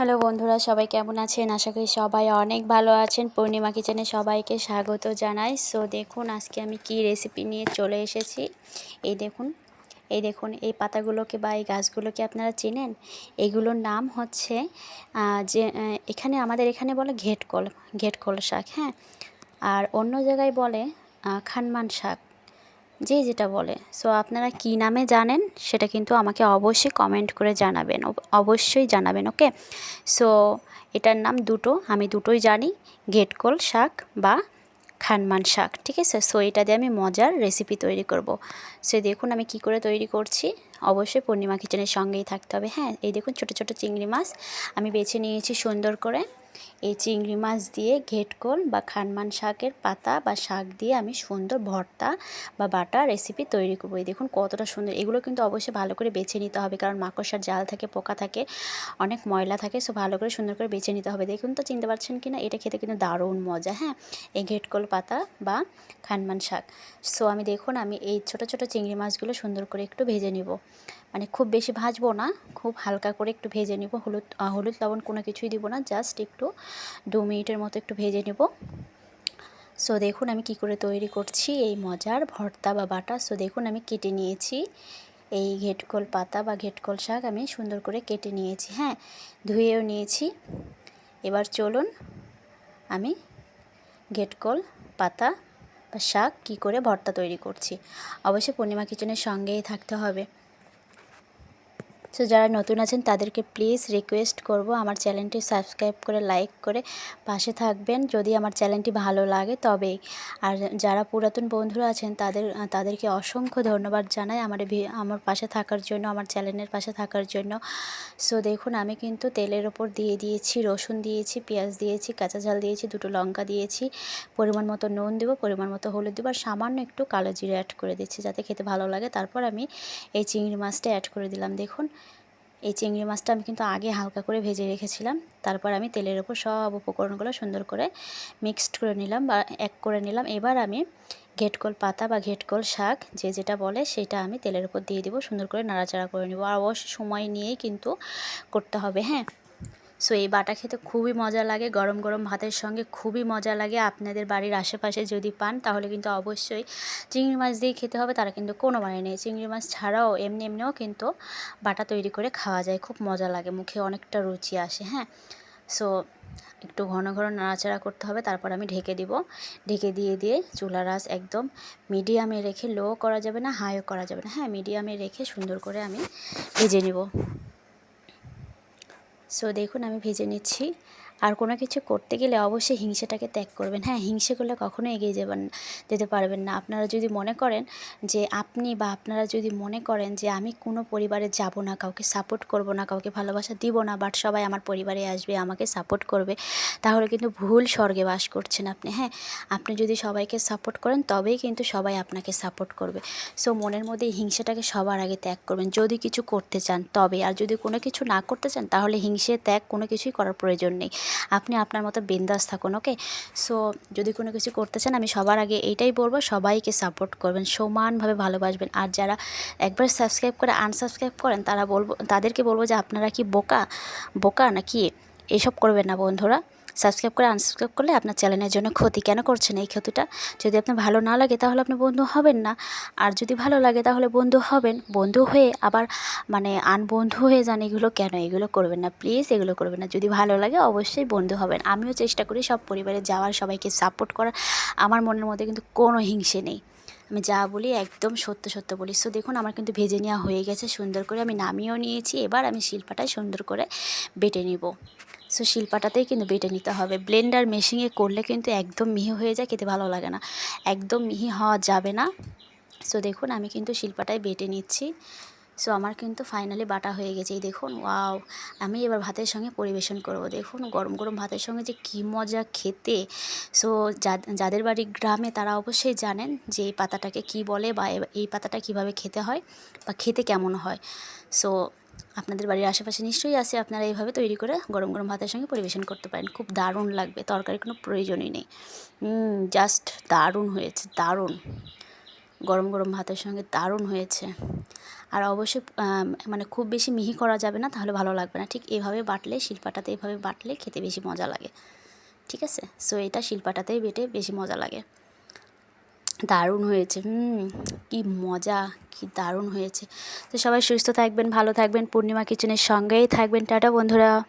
Hello বন্ধুরা, সবাই কেমন আছেন? আশা করি সবাই অনেক ভালো আছেন। পূর্ণিমা কিচেনে সবাইকে স্বাগত জানাই। সো দেখুন আজকে আমি কি রেসিপি নিয়ে চলে এসেছি। এই দেখুন এই দেখুন, এই পাতাগুলোকে বা এই গাছগুলোকে আপনারা চেনেন? এগুলোর নাম হচ্ছে যে এখানে আমাদের এখানে বলে ঘেটকল ঘেটকল শাক হ্যাঁ? আর অন্য জায়গায় বলে খানমান শাক। যে যেটা বলে। সো আপনারা কি নামে জানেন সেটা কিন্তু আমাকে অবশ্যই কমেন্ট করে জানাবেন। অবশ্যই জানাবেন ওকে সো এটার নাম দুটো। আমি দুটোই জানি। গেটকোল শাক বা খানমান শাক, ঠিক আছে? সো এটা দিয়ে আমি মজার রেসিপি তৈরি করব। সে দেখুন আমি কি করে তৈরি করছি। অবশ্যই পূর্ণিমা কিচেনের সঙ্গেই থাকতে হবে হ্যাঁ? এই দেখুন ছোট ছোট চিংড়ি মাছ আমি বেছে নিয়েছি সুন্দর করে। এই চিংড়ি মাছ দিয়ে ঘেটকোল বা খানমান শাকের পাতা বা শাক দিয়ে আমি সুন্দর ভর্তা বা বাটা রেসিপি তৈরি করব। এই দেখুন কতটা সুন্দর। এগুলো কিন্তু অবশ্যই ভালো করে বেছে নিতে হবে, কারণ মাকড়সার জাল থাকে, পোকা থাকে, অনেক ময়লা থাকে সো ভালো করে সুন্দর করে বেছে নিতে হবে। দেখুন তো, চিনতে পারছেন কি না এটা খেতে কিন্তু দারুণ মজা হ্যাঁ? এই ঘেটকোল পাতা বা খানমান শাক। সো আমি দেখুন, আমি এই ছোট ছোট চিংড়ি মাছগুলো সুন্দর করে একটু ভেজে নিব। মানে খুব বেশি ভাজবো না, খুব হালকা করে একটু ভেজে নিব। হলুদ হলুদ, লবণ কোনো কিছুই দিব না জাস্ট একটু দু মিনিটের মতো একটু ভেজে নেব। সো দেখুন আমি কি করে তৈরি করছি এই মজার ভর্তা বা বাটা। সো দেখুন আমি কেটে নিয়েছি এই ঘেটকল পাতা বা ঘেটকল শাক আমি সুন্দর করে কেটে নিয়েছি। হ্যাঁ ধুয়েও নিয়েছি। এবার চলুন আমি ঘেটকল পাতা বা শাক কী করে ভর্তা তৈরি করছি। অবশ্যই পূর্ণিমা কিচেনের সঙ্গেই থাকতে হবে। সো যারা নতুন আছেন, তাদেরকে প্লিজ রিকোয়েস্ট করব আমার চ্যানেলটি সাবস্ক্রাইব করে লাইক করে পাশে থাকবেন। যদি আমার চ্যানেলটি ভালো লাগে, তবেই। আর যারা পুরাতন বন্ধুরা আছেন, তাদের, তাদেরকে অসংখ্য ধন্যবাদ জানাই আমার আমার পাশে থাকার জন্য, আমার চ্যানেলের পাশে থাকার জন্য। সো দেখুন, আমি কিন্তু তেলের ওপর দিয়ে দিয়েছি, রসুন দিয়েছি, পেঁয়াজ দিয়েছি, কাঁচা ঝাল দিয়েছি, দুটো লঙ্কা দিয়েছি, পরিমাণ মতো নুন দেবো, পরিমাণ মতো হলুদ দেবো, আর সামান্য একটু কালো জিরে অ্যাড করে দিচ্ছি, যাতে খেতে ভালো লাগে। তারপর আমি এই চিংড়ি মাছটা অ্যাড করে দিলাম, দেখুন। এই চিংড়ি মাছটা আমি কিন্তু আগে হালকা করে ভেজে রেখেছিলাম। তারপর আমি তেলের ওপর সব উপকরণগুলো সুন্দর করে মিক্সড করে নিলাম বা এক করে নিলাম। এবার আমি ঘেটকল পাতা বা ঘেটকল শাক, যে যেটা বলে সেটা আমি তেলের ওপর দিয়ে দিব, সুন্দর করে নাড়াচাড়া করে নেব। আর অবশ্য সময় নিয়েই কিন্তু করতে হবে হ্যাঁ? সো এই বাটা খেতে খুবই মজা লাগে। গরম গরম ভাতের সঙ্গে খুবই মজা লাগে। আপনাদের বাড়ির আশেপাশে যদি পান, তাহলে কিন্তু অবশ্যই চিংড়ি মাছ দিয়ে খেতে হবে। তারা কিন্তু কোনো মানে নেই। চিংড়ি মাছ ছাড়াও এমনি, এমনিও কিন্তু বাটা তৈরি করে খাওয়া যায়। খুব মজা লাগে। মুখে অনেকটা রুচি আসে হ্যাঁ? সো একটু ঘন ঘন নাড়াচাড়া করতে হবে। তারপর আমি ঢেকে দিব। ঢেকে দিয়ে দিয়ে চুলা রাস একদম মিডিয়ামে রেখে লো করা যাবে না, হাইও করা যাবে না হ্যাঁ? মিডিয়ামে রেখে সুন্দর করে আমি ভেজে নিব। সো দেখুন আমি ভেজে নিচ্ছি। আর কোনো কিছু করতে গেলে অবশ্যই হিংসেটাকে ত্যাগ করবেন। হ্যাঁ হিংসে করলে কখনো এগিয়ে যাবেন, যেতে পারবেন না। আপনারা যদি মনে করেন যে আপনি বা আপনারা যদি মনে করেন যে আমি কোনো পরিবারে যাব না, কাউকে সাপোর্ট করব না, কাউকে ভালোবাসা দিব না বাট সবাই আমার পরিবারে আসবে, আমাকে সাপোর্ট করবে, তাহলে কিন্তু ভুল স্বর্গে বাস করছেন আপনি। হ্যাঁ আপনি যদি সবাইকে সাপোর্ট করেন, তবেই কিন্তু সবাই আপনাকে সাপোর্ট করবে। সো মনের মধ্যে হিংসাটাকে সবার আগে ত্যাগ করবেন। যদি কিছু করতে চান, তবে। আর যদি কোনো কিছু না করতে চান, তাহলে হিংসে, ত্যাগ কোনো কিছুই করার প্রয়োজন নেই। আপনি আপনার মতো বিন্দাস থাকুন ওকে সো যদি কোনো কিছু করতে চান, আমি সবার আগে এইটাই বলব, সবাইকে সাপোর্ট করবেন, সমানভাবে ভালোবাসবেন। আর যারা একবার সাবস্ক্রাইব করে আনসাবস্ক্রাইব করেন, তারা বলব, তাদেরকে বলব যে আপনারা কি বোকা? বোকা নাকি? এসব করবেন না, বন্ধুরা। সাবস্ক্রাইব করে আনসাবস্ক্রাইব করলে আপনার চ্যানেলের জন্য ক্ষতি কেন করছেন এই ক্ষতিটা? যদি আপনার ভালো না লাগে তাহলে আপনি বন্ধু হবেন না। আর যদি ভালো লাগে তাহলে বন্ধু হবেন। বন্ধু হয়ে আবার মানে আনবন্ধু হয়ে যান এগুলো কেন? এগুলো করবেন না। প্লিজ এগুলো করবেন না। যদি ভালো লাগে অবশ্যই বন্ধু হবেন। আমিও চেষ্টা করি সব পরিবারে যাওয়ার, সবাইকে সাপোর্ট করার। আমার মনের মধ্যে কিন্তু কোনো হিংসে নেই। আমি যা বলি একদম সত্য সত্য বলি। সো দেখুন, আমার কিন্তু ভেজে নেওয়া হয়ে গেছে। সুন্দর করে আমি নামিয়েও নিয়েছি। এবার আমি শিল্পাটায় সুন্দর করে বেটে নিব। সো শিল্পাটাতেই কিন্তু বেটে নিতে হবে। ব্লেন্ডার মেশিনে করলে কিন্তু একদম মিহি হয়ে যায়, খেতে ভালো লাগে না। একদম মিহি হওয়া যাবে না। সো দেখুন, আমি কিন্তু শিল্পাটায় বেটে নিচ্ছি। সো আমার কিন্তু ফাইনালি বাটা হয়ে গেছে। এই দেখুন ওয়াও আমি এবার ভাতের সঙ্গে পরিবেশন করব। দেখুন, গরম গরম ভাতের সঙ্গে যে কী মজা খেতে। সো যাদের বাড়ি গ্রামে তারা অবশ্যই জানেন যে এই পাতাটাকে কি বলে বা এই পাতাটা কীভাবে খেতে হয় বা খেতে কেমন হয়। সো আপনাদের বাড়ির আশেপাশে নিশ্চয়ই আছে, আপনারা এইভাবে তৈরি করে গরম গরম ভাতের সঙ্গে পরিবেশন করতে পারেন। খুব দারুণ লাগবে তরকারি কোনো প্রয়োজনই নেই। জাস্ট দারুণ হয়েছে, দারুণ। গরম গরম ভাতের সঙ্গে দারুণ হয়েছে। আর অবশ্যই মানে খুব বেশি মিহি করা যাবে না, তাহলে ভালো লাগবে না। ঠিক এভাবে বাটলে, শিল্পাটাতে এভাবে বাটলে খেতে বেশি মজা লাগে। ঠিক আছে? সো এটা শিলপাটাতেই বেটে বেশি মজা লাগে। দারুণ হয়েছে, হুম, কি মজা, কি দারুণ হয়েছে। তো সবাই সুস্থ থাকবেন, ভালো থাকবেন, পূর্ণিমা কিচেনের সঙ্গেই থাকবেন। টাটা বন্ধুরা।